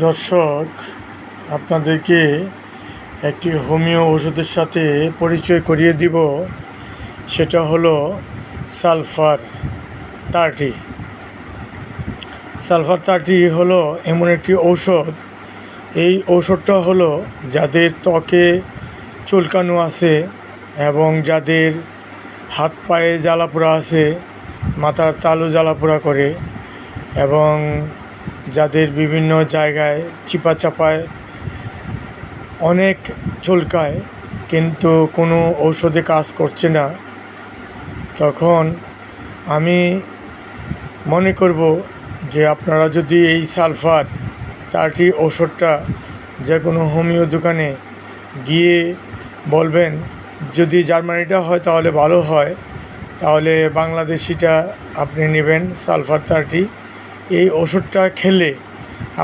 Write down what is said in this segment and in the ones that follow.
দর্শক, আপনাদেরকে একটি হোমিও ওষুধের সাথে পরিচয় করিয়ে দিব। সেটা হলো সালফার থার্টি সালফার থার্টি হলো এমন একটি ঔষধ। এই ঔষধটা হলো যাদের ত্বকে চুলকানো আছে এবং যাদের হাত পায়ে জ্বালাপোড়া আছে, মাথার তালু জ্বালাপোড়া করে এবং যাদের বিভিন্ন জায়গায় চিপা চাপায় অনেক চুলকায়, কিন্তু কোনো ঔষধে কাজ করছে না, তখন আমি মনে করব যে আপনারা যদি এই সালফার, তারটি ওষুধটা যে কোনো হোমিও দোকানে গিয়ে বলবেন, যদি জার্মানিটা হয় তাহলে ভালো হয়, তাহলে বাংলাদেশিটা আপনি নেবেন সালফার থার্টি এই ওষুধটা খেলে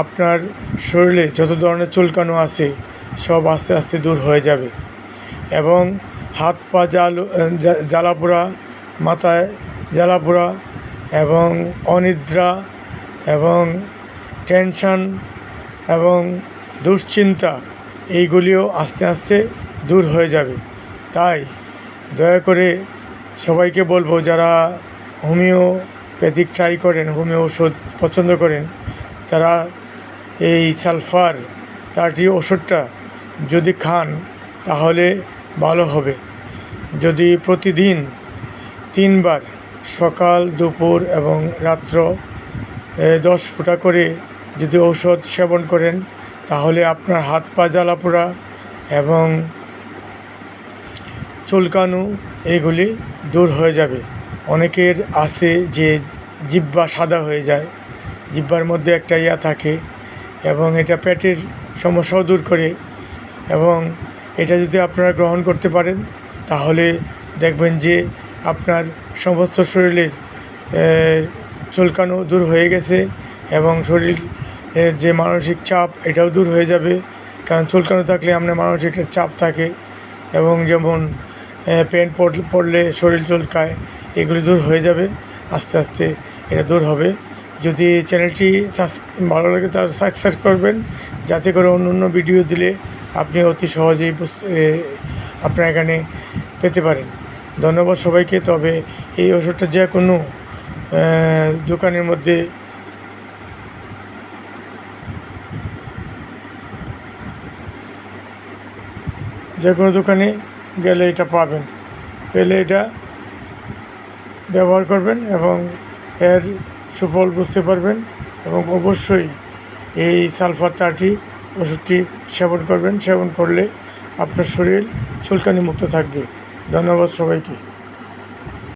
আপনার শরীরে যত ধরনের চুলকানো আছে, সব আস্তে আস্তে দূর হয়ে যাবে। এবং হাত পা জাল জ্বালাপোড়া, মাথায় জ্বালাপোড়া এবং অনিদ্রা এবং টেনশন এবং দুশ্চিন্তা, এইগুলিও আস্তে আস্তে দূর হয়ে যাবে। তাই দয়া করে সবাইকে বলব, যারা হোমিওপ্যাথিক ট্রাই করেন হোমিও ওষুধ পছন্দ করেন, তারা এই সালফার, তারটি ওষুধটা যদি খান, তাহলে ভালো হবে। যদি প্রতিদিন তিনবার, সকাল, দুপুর এবং রাত্র দশ ফুটা করে যদি ঔষধ সেবন করেন, তাহলে আপনার হাত পা জ্বালাপোড়া এবং চুলকানো এইগুলি দূর হয়ে যাবে। অনেকের আছে যে জিব্বা সাদা হয়ে যায়, জিব্বার মধ্যে একটা ইয়া থাকে এবং এটা পেটের সমস্যাও দূর করে এবং এটা যদি আপনারা গ্রহণ করতে পারেন, তাহলে দেখবেন যে আপনার সমস্ত শরীরের চুলকানো দূর হয়ে গেছে এবং শরীর যে মানসিক চাপ এটাও দূর হয়ে যাবে। কারণ চুলকানো থাকলে আপনার মানসিক চাপ থাকে এবং যেমন পেন পড়লে শরীর চুলকায় এগুলি দূর হয়ে যাবে, আস্তে আস্তে এটা দূর হবে। যদি চ্যানেলটি ভালো লাগে তাহলে সাবস্ক্রাইব করবেন, যাতে করে অন্য অন্য ভিডিও দিলে আপনি অতি সহজেই আপনার এখানে পেতে পারেন। ধন্যবাদ সবাইকে, তবে এই ওষুধটা যে কোনো দোকানের মধ্যে যে কোনো দোকানে গেলে এটা পাবেন। পেলে এটা ব্যবহার করবেন এবং এর সুফল বুঝতে পারবেন এবং অবশ্যই এই সালফার তাটি ওষুধটি সেবন করবেন। সেবন করলে আপনার শরীর চুলকানি মুক্ত থাকবে। ধন্যবাদ সবাইকে।